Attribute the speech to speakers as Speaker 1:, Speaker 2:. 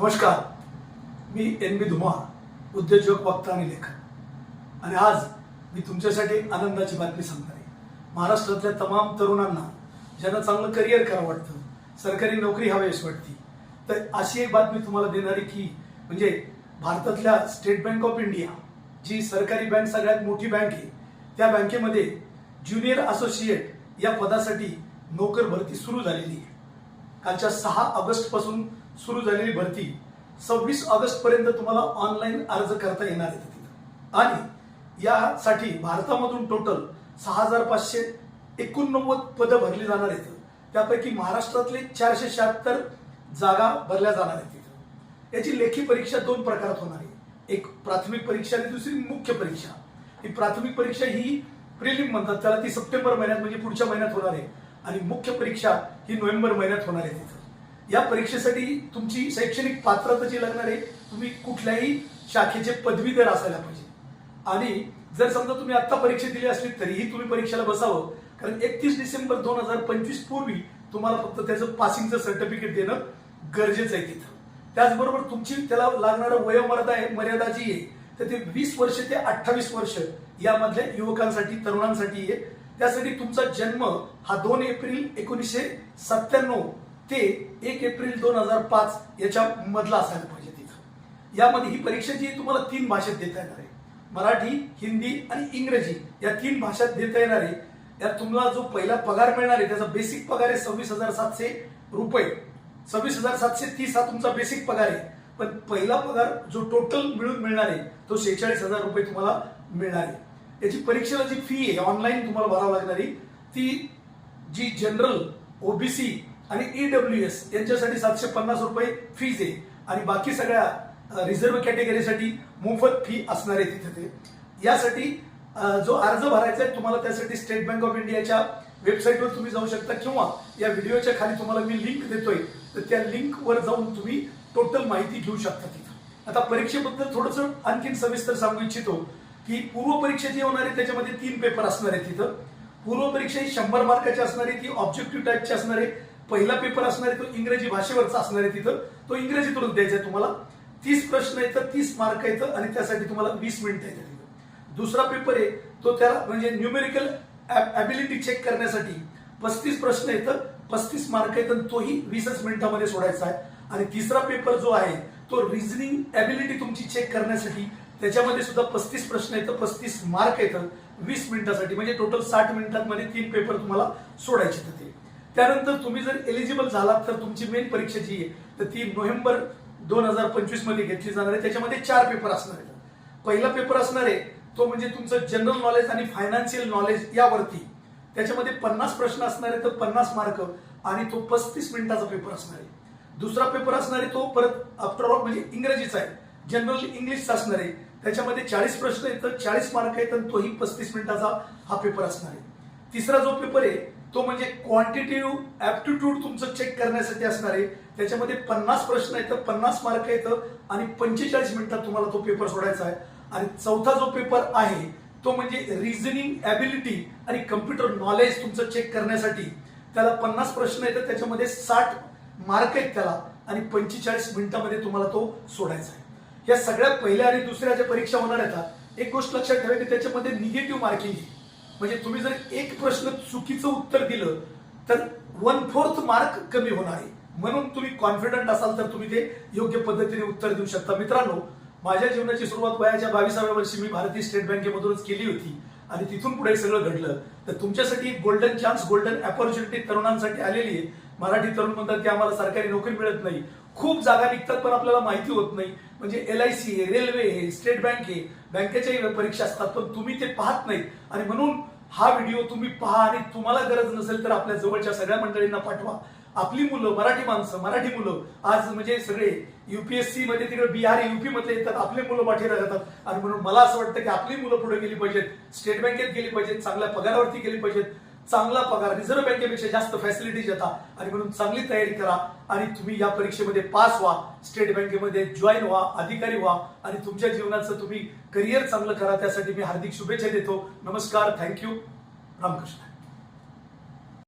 Speaker 1: नमस्कार. मी एन बी धुमाळ उद्योजक वक्ता आणि लेखक. आणि आज मी तुमच्यासाठी एक आनंदाची बातमी सांगणार आहे. महाराष्ट्रातल्या तमाम तरुणांना ज्यांना चांगलं करिअर करावं वाटतं सरकारी नोकरी हवीशी वाटते. तर अशी एक बातमी तुम्हाला देणारी की म्हणजे भारतातल्या स्टेट बँक ऑफ इंडिया जी सरकारी बँक सगळ्यात मोठी बँक आहे त्या बँकेमध्ये ज्युनियर असोसिएट या पदासाठी नोकर भरती सुरू झालेली आहे. कालच्या सहा ऑगस्टपासून सुरू झालेली भरती सव्वीस ऑगस्ट पर्यंत तुम्हाला ऑनलाईन अर्ज करता येणार आहे तिथं. आणि यासाठी भारतामधून टोटल सहा हजार पाचशे एकोणनव्वद पदं भरली जाणार आहेत. त्यापैकी महाराष्ट्रातले चारशे शहात्तर जागा भरल्या जाणार आहेत तिथं. याची लेखी परीक्षा दोन प्रकारात होणार आहे. एक प्राथमिक परीक्षा आणि दुसरी मुख्य परीक्षा. ही प्राथमिक परीक्षा ही प्रिलिम म्हणतात. त्याला ती सप्टेंबर महिन्यात म्हणजे पुढच्या महिन्यात होणार आहे. आणि मुख्य परीक्षा ही नोव्हेंबर महिन्यात होणार आहे तिथं. या परीक्षेसाठी तुमची शैक्षणिक पात्रता जी लागणार आहे तुम्ही कुठल्याही शाखेचे पदवीधर असायला पाहिजे. आणि जर समजा तुम्ही आता परीक्षा दिली असली तरीही तुम्ही परीक्षेला बसावं. कारण एकतीस डिसेंबर दोन हजार पंचवीस पूर्वी तुम्हाला फक्त त्याचं पासिंगचं सर्टिफिकेट देणं गरजेचं आहे तिथं. त्याचबरोबर तुमची त्याला लागणारं वयोमर्यादा आहे मर्यादा जी आहे तर ते वीस वर्ष ते अठ्ठावीस वर्ष यामधल्या युवकांसाठी तरुणांसाठी आहे. त्यासाठी तुमचा जन्म हा दोन एप्रिल एकोणीसशे सत्त्याण्णव ते एक एप्रिल दोन हजार पाच याच्या मधला असायला पाहिजे तिथं. यामध्ये ही परीक्षा जी तुम्हाला तीन भाषेत देता येणार आहे. मराठी हिंदी आणि इंग्रजी या तीन भाषात देता येणार आहे. यात तुम्हाला जो पहिला पगार मिळणार आहे त्याचा बेसिक पगार आहे सव्वीस हजार सातशे रुपये. सव्वीस हजार सातशे तीस हा तुमचा बेसिक पगार आहे. पण पहिला पगार जो टोटल मिळून मिळणार आहे तो शेहेचाळीस हजार रुपये तुम्हाला मिळणार आहे. याची परीक्षेला जी फी आहे ऑनलाईन तुम्हाला भरावं लागणारी ती जी जनरल ओबीसी आणि ईडब्ल्यू एस यांच्यासाठी सातशे पन्नास रुपये फीज आहे. आणि बाकी सगळ्या रिझर्व्ह कॅटेगरीसाठी मोफत फी असणार आहे तिथे ते. यासाठी जो अर्ज भरायचा आहे तुम्हाला त्यासाठी स्टेट बँक ऑफ इंडियाच्या वेबसाईटवर तुम्ही जाऊ शकता. किंवा या व्हिडिओच्या खाली तुम्हाला मी लिंक देतोय. तर त्या लिंकवर जाऊन तुम्ही टोटल माहिती घेऊ शकता तिथं. आता परीक्षेबद्दल थोडंसं आणखीन सविस्तर सांगू इच्छितो की पूर्व परीक्षा जी होणार आहे त्याच्यामध्ये तीन पेपर असणार आहे तिथं. पूर्व परीक्षा ही शंभर मार्काची असणार आहे ती ऑब्जेक्टिव्ह टाईपची असणार आहे. पहिला पेपर असणार आहे तो इंग्रजी भाषेवरचा असणार आहे तिथं तो इंग्रजीतूनच द्यायचा आहे तुम्हाला. तीस प्रश्न येतं तीस मार्क येतं आणि त्यासाठी तुम्हाला वीस मिनिटं येतात तिथं. दुसरा पेपर आहे तो त्याला म्हणजे न्यूमेरिकल ॲबिलिटी चेक करण्यासाठी पस्तीस प्रश्न येतं पस्तीस मार्क येतं आणि तोही वीसच मिनिटामध्ये सोडायचा आहे. आणि तिसरा पेपर जो आहे तो रिझनिंग ॲबिलिटी तुमची चेक करण्यासाठी त्याच्यामध्ये सुद्धा पस्तीस प्रश्न येतं पस्तीस मार्क येतं वीस मिनिटासाठी म्हणजे टोटल साठ मिनिटांमध्ये तीन पेपर तुम्हाला सोडायचे ते त्यानंतर तुम्ही जर एलिजिबल झालात तर तुमची मेन परीक्षा जी आहे तर ती नोव्हेंबर दोन हजार पंचवीसमध्ये घेतली जाणार आहे. त्याच्यामध्ये चार पेपर असणार आहेत. पहिला पेपर असणार आहे तो म्हणजे तुमचं जनरल नॉलेज आणि फायनान्शियल नॉलेज यावरती. त्याच्यामध्ये पन्नास प्रश्न असणार आहे तर पन्नास मार्क आणि तो पस्तीस मिनिटाचा पेपर असणार आहे. दुसरा पेपर असणार आहे तो परत आफ्टर ऑल म्हणजे इंग्रजीचा आहे. जनरल इंग्लिशचा असणार आहे. त्याच्यामध्ये चाळीस प्रश्न आहेत तर चाळीस मार्क आहेत आणि तोही पस्तीस मिनिटाचा हा पेपर असणार आहे. तिसरा जो पेपर आहे तो म्हणजे क्वांटिटेटिव्ह ऍप्टिट्यूड तुमचं चेक करण्यासाठी असणार आहे. त्याच्यामध्ये पन्नास प्रश्न येतं पन्नास मार्क येतं आणि पंचेचाळीस मिनिटात तुम्हाला तो पेपर सोडायचा आहे. आणि चौथा जो पेपर आहे तो म्हणजे रिझनिंग ॲबिलिटी आणि कम्प्युटर नॉलेज तुमचं चेक करण्यासाठी. त्याला पन्नास प्रश्न येतात त्याच्यामध्ये साठ मार्क आहेत त्याला आणि पंचेचाळीस मिनिटामध्ये तुम्हाला तो सोडायचा आहे. या सगळ्या पहिल्या आणि दुसऱ्या ज्या परीक्षा होणार आहेत एक गोष्ट लक्षात ठेवा की त्याच्यामध्ये निगेटिव्ह मार्किंग आहे. म्हणजे तुम्ही जर एक प्रश्न चुकीचं उत्तर दिलं तर वन फोर्थ मार्क कमी होणार आहे. म्हणून तुम्ही कॉन्फिडंट असाल तर तुम्ही ते योग्य पद्धतीने उत्तर देऊ शकता. मित्रांनो माझ्या जीवनाची सुरुवात वयाच्या बावीसाव्या वर्षी मी भारतीय स्टेट बँकेमधूनच केली होती. आणि तिथून पुढे सगळं घडलं. तर तुमच्यासाठी एक गोल्डन चान्स गोल्डन अपॉर्च्युनिटी तरुणांसाठी आलेली आहे. मराठी तरुण म्हणतात की आम्हाला सरकारी नोकरी मिळत नाही. खूप जागा निघतात पण आपल्याला माहिती होत नाही. म्हणजे एल आय सी आहे रेल्वे आहे स्टेट बँक हे बँकेच्याही परीक्षा असतात पण तुम्ही ते पाहत नाहीत. आणि म्हणून हा व्हिडिओ तुम्ही पहा आणि तुम्हाला गरज नसेल तर आपल्या जवळच्या सगळ्या मंडळींना पाठवा. आपली मुलं मराठी माणसं मराठी मुलं आज म्हणजे सगळे युपीएससी मध्ये तिकडे बिहार युपी मध्ये येतात आपले मुलं पाठीला जातात. आणि म्हणून मला असं वाटतं की आपली मुलं पुढे गेली पाहिजेत स्टेट बँकेत गेली पाहिजेत चांगल्या पगारावरती गेली पाहिजेत. चांगला पगार रिझर्व्ह बँकेपेक्षा जास्त फॅसिलिटीज येतात आणि म्हणून चांगली तयारी करा. आणि तुम्ही या परीक्षेमध्ये पास व्हा. स्टेट बँकेमध्ये जॉईन व्हा अधिकारी व्हा. आणि तुमच्या जीवनाचं तुम्ही करिअर चांगलं करा. त्यासाठी मी हार्दिक शुभेच्छा देतो. नमस्कार. Thank you Ramakrishna.